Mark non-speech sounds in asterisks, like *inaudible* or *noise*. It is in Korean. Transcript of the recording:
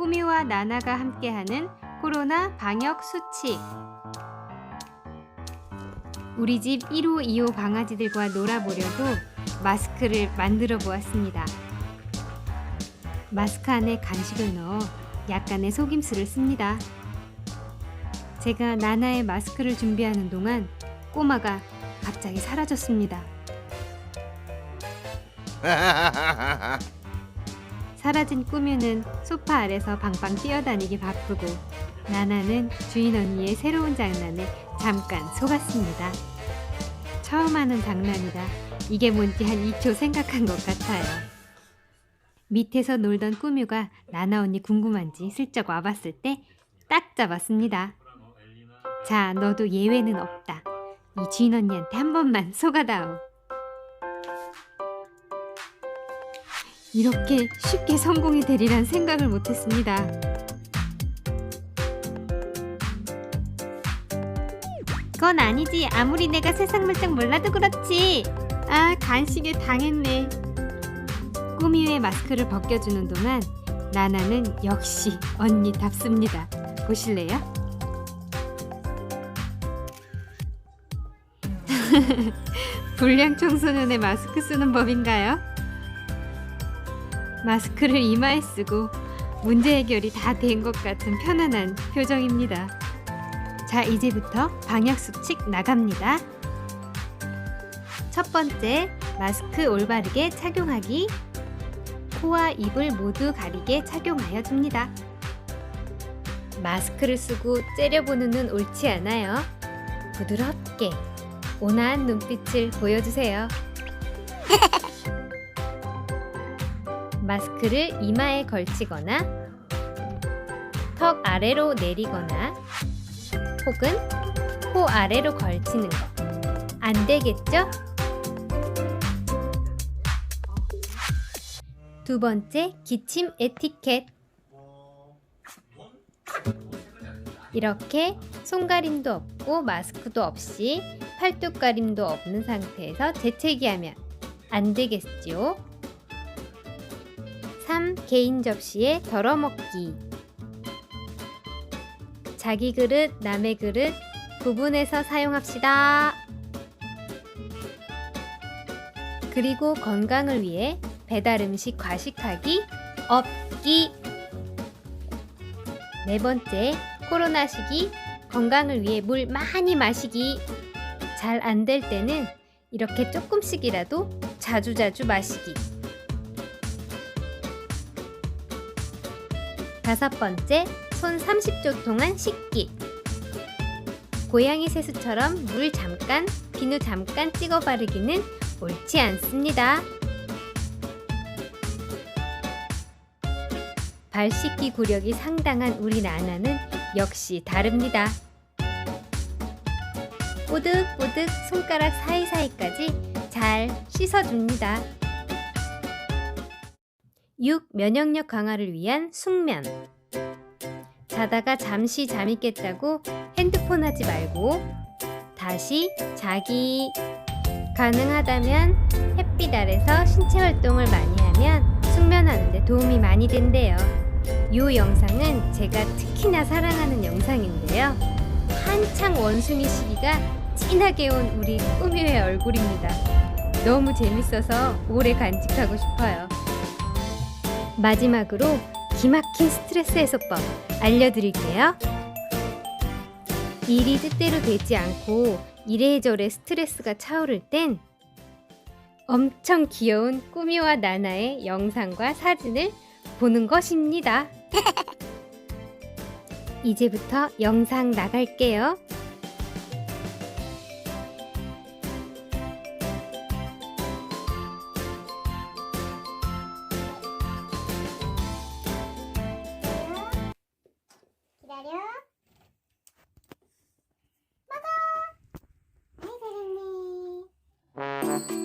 나나가 함께하는 코로나 방역 수칙. 우리 집 1호, 2호 강아지들과 놀아보려고 마스크를 만들어 보았습니다. 마스크 안에 간식을 넣어 약간의 속임수를 씁니다. 제가 나나의 마스크를 준비하는 동안 꼬마가 갑자기 사라졌습니다. *laughs* 사라진 꾸뮤는 소파 아래서 방방 뛰어다니기 바쁘고 나나는 주인 언니의 새로운 장난에 잠깐 속았습니다. 처음 하는 장난이라 이게 뭔지 한 2초 생각한 것 같아요. 밑에서 놀던 꾸뮤가 나나 언니 궁금한지 슬쩍 와봤을 때 딱 잡았습니다. 자, 너도 예외는 없다. 이 주인 언니한테 한 번만 *laughs* 속아다오. 이렇게 쉽게 성공이 되리란 생각을 못했습니다. 그건 아니지. 아무리 내가 세상 물정 몰라도 그렇지. 아, 간식에 당했네. 꾸미의 마스크를 벗겨주는 동안 나나는 역시 언니답습니다. 보실래요? *laughs* 불량 청소년의 마스크 쓰는 법인가요? 마스크를 이마에 쓰고 문제 해결이 다 된 것 같은 편안한 표정입니다. 자, 이제부터 방역 수칙 나갑니다. 첫 번째, 마스크 올바르게 착용하기. 코와 입을 모두 가리게 착용하여 줍니다. 마스크를 쓰고 째려보는 눈 옳지 않아요. 부드럽게 온화한 눈빛을 보여주세요. *laughs* 마스크를 이마에 걸치거나 턱 아래로 내리거나 혹은 코 아래로 걸치는 거. 안 되겠죠? 두 번째, 기침 에티켓. 이렇게 손가림도 없고 마스크도 없이 팔뚝 가림도 없는 상태에서 재채기하면 안 되겠지요? 3. 개인 접시에 덜어먹기. 자기 그릇, 남의 그릇 구분해서 사용합시다. 그리고 건강을 위해 배달 음식 과식하기 없기. 네 번째, 코로나 시기 건강을 위해 물 많이 마시기. 잘 안 될 때는 이렇게 조금씩이라도 자주자주 마시기. 다섯 번째, 손 30초 동안 씻기. 고양이 세수처럼 물 잠깐, 비누 잠깐 찍어 바르기는 옳지 않습니다. 발 씻기 구력이 상당한 우리 나나는 역시 다릅니다. 뽀득뽀득 손가락 사이사이까지 잘 씻어줍니다. 6. 면역력 강화를 위한 숙면. 자다가 잠시 잠이 깼다고 핸드폰 하지 말고 다시 자기. 가능하다면 햇빛 아래서 신체 활동을 많이 하면 숙면하는데 도움이 많이 된대요. 이 영상은 제가 특히나 사랑하는 영상인데요. 한창 원숭이 시기가 진하게 온 우리 꾸미의 얼굴입니다. 너무 재밌어서 오래 간직하고 싶어요. 마지막으로 기막힌 스트레스 해소법 알려드릴게요. 일이 뜻대로 되지 않고 이래저래 스트레스가 차오를 땐 엄청 귀여운 꾸미와 나나의 영상과 사진을 보는 것입니다. *laughs* 이제부터 영상 나갈게요. Música